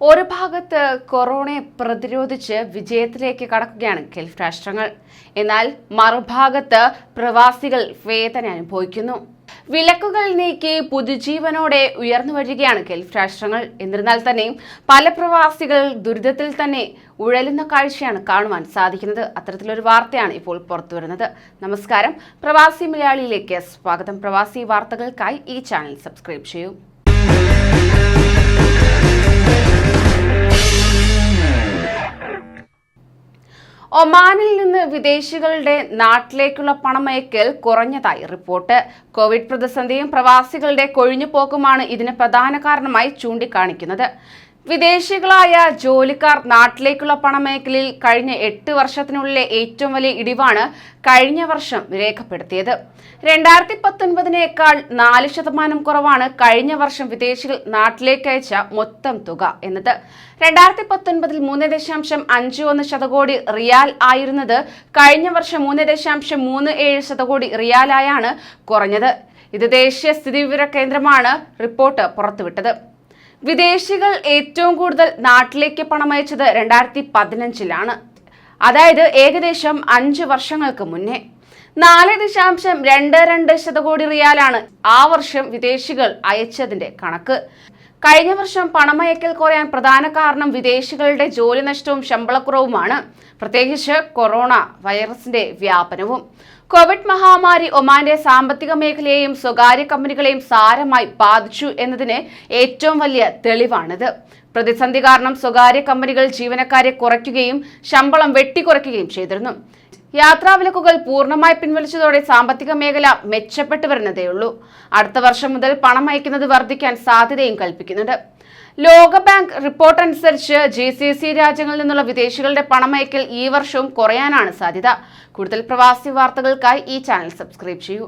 ഒരു ഭാഗത്ത് കൊറോണയെ പ്രതിരോധിച്ച് വിജയത്തിലേക്ക് കടക്കുകയാണ് ഗൾഫ് രാഷ്ട്രങ്ങൾ. എന്നാൽ മറുഭാഗത്ത് പ്രവാസികൾ വേദന അനുഭവിക്കുന്നു. വിലക്കുകൾ നീക്കി പുതുജീവനോടെ ഉയർന്നു വരികയാണ് ഗൾഫ് രാഷ്ട്രങ്ങൾ. എന്നിരുന്നാൽ തന്നെയും പല പ്രവാസികൾ ദുരിതത്തിൽ തന്നെ ഉഴലുന്ന കാഴ്ചയാണ് കാണുവാൻ സാധിക്കുന്നത്. അത്തരത്തിലൊരു വാർത്തയാണ് ഇപ്പോൾ പുറത്തുവരുന്നത് നമസ്കാരം. പ്രവാസി മലയാളിയിലേക്ക് സ്വാഗതം. പ്രവാസി വാർത്തകൾക്കായി ഈ ചാനൽ സബ്സ്ക്രൈബ് ചെയ്യൂ. ഒമാനിൽ നിന്ന് വിദേശികളുടെ നാട്ടിലേക്കുള്ള പണമയക്കൽ കുറഞ്ഞതായി റിപ്പോർട്ട്. കോവിഡ് പ്രതിസന്ധിയും പ്രവാസികളുടെ കൊഴിഞ്ഞുപോക്കുമാണ് ഇതിന് പ്രധാന കാരണമായി ചൂണ്ടിക്കാണിക്കുന്നത്. വിദേശികളായ ജോലിക്കാർ നാട്ടിലേക്കുള്ള പണമേഖലയിൽ കഴിഞ്ഞ എട്ട് വർഷത്തിനുള്ളിലെ ഏറ്റവും വലിയ ഇടിവാണ് കഴിഞ്ഞ വർഷം രേഖപ്പെടുത്തിയത്. രണ്ടായിരത്തി പത്തൊൻപതിനേക്കാൾ നാല് ശതമാനം കുറവാണ് കഴിഞ്ഞ വർഷം വിദേശികൾ നാട്ടിലേക്ക് അയച്ച മൊത്തം തുക എന്നത്. രണ്ടായിരത്തി പത്തൊൻപതിൽ മൂന്ന് ദശാംശം അഞ്ച് ഒന്ന് ശതകോടി റിയാൽ ആയിരുന്നത് കഴിഞ്ഞ വർഷം മൂന്ന് ദശാംശം മൂന്ന് ഏഴ് ശതകോടി റിയാലായാണ് കുറഞ്ഞത്. ഇത് ദേശീയ സ്ഥിതിവിവര കേന്ദ്രമാണ് റിപ്പോർട്ട് പുറത്തുവിട്ടത്. വിദേശികൾ ഏറ്റവും കൂടുതൽ നാട്ടിലേക്ക് പണമയച്ചത് രണ്ടായിരത്തി പതിനഞ്ചിലാണ് അതായത് ഏകദേശം അഞ്ച് വർഷങ്ങൾക്ക് മുന്നേ. നാല് ദശാംശം രണ്ട് രണ്ട് ശതകോടി റിയാലാണ് ആ വർഷം വിദേശികൾ അയച്ചതിന്റെ കണക്ക്. കഴിഞ്ഞ വർഷം പണമയക്കൽ കുറയാൻ പ്രധാന കാരണം വിദേശികളുടെ ജോലി നഷ്ടവും ശമ്പളക്കുറവുമാണ്. പ്രത്യേകിച്ച് കൊറോണ വൈറസിന്റെ വ്യാപനവും. കോവിഡ് മഹാമാരി ഒമാന്റെ സാമ്പത്തിക മേഖലയെയും സ്വകാര്യ കമ്പനികളെയും സാരമായി ബാധിച്ചു എന്നതിന് ഏറ്റവും വലിയ തെളിവാണിത്. പ്രതിസന്ധി കാരണം സ്വകാര്യ കമ്പനികൾ ജീവനക്കാരെ കുറയ്ക്കുകയും ശമ്പളം വെട്ടിക്കുറയ്ക്കുകയും ചെയ്തിരുന്നു. യാത്രാവിലക്കുകൾ പൂർണമായി പിൻവലിച്ചതോടെ സാമ്പത്തിക മേഖല മെച്ചപ്പെട്ടു വരുന്നതേയുള്ളൂ. അടുത്ത വർഷം മുതൽ പണം അയക്കുന്നത് വർദ്ധിക്കാൻ സാധ്യതയും കൽപ്പിക്കുന്നുണ്ട്. ലോകബാങ്ക് റിപ്പോർട്ട് അനുസരിച്ച് ജി സി സി രാജ്യങ്ങളിൽ നിന്നുള്ള വിദേശികളുടെ പണമയക്കൽ ഈ വർഷവും കുറയാനാണ് സാധ്യത. കൂടുതൽ പ്രവാസി വാർത്തകൾക്കായി ഈ ചാനൽ സബ്സ്ക്രൈബ് ചെയ്യൂ.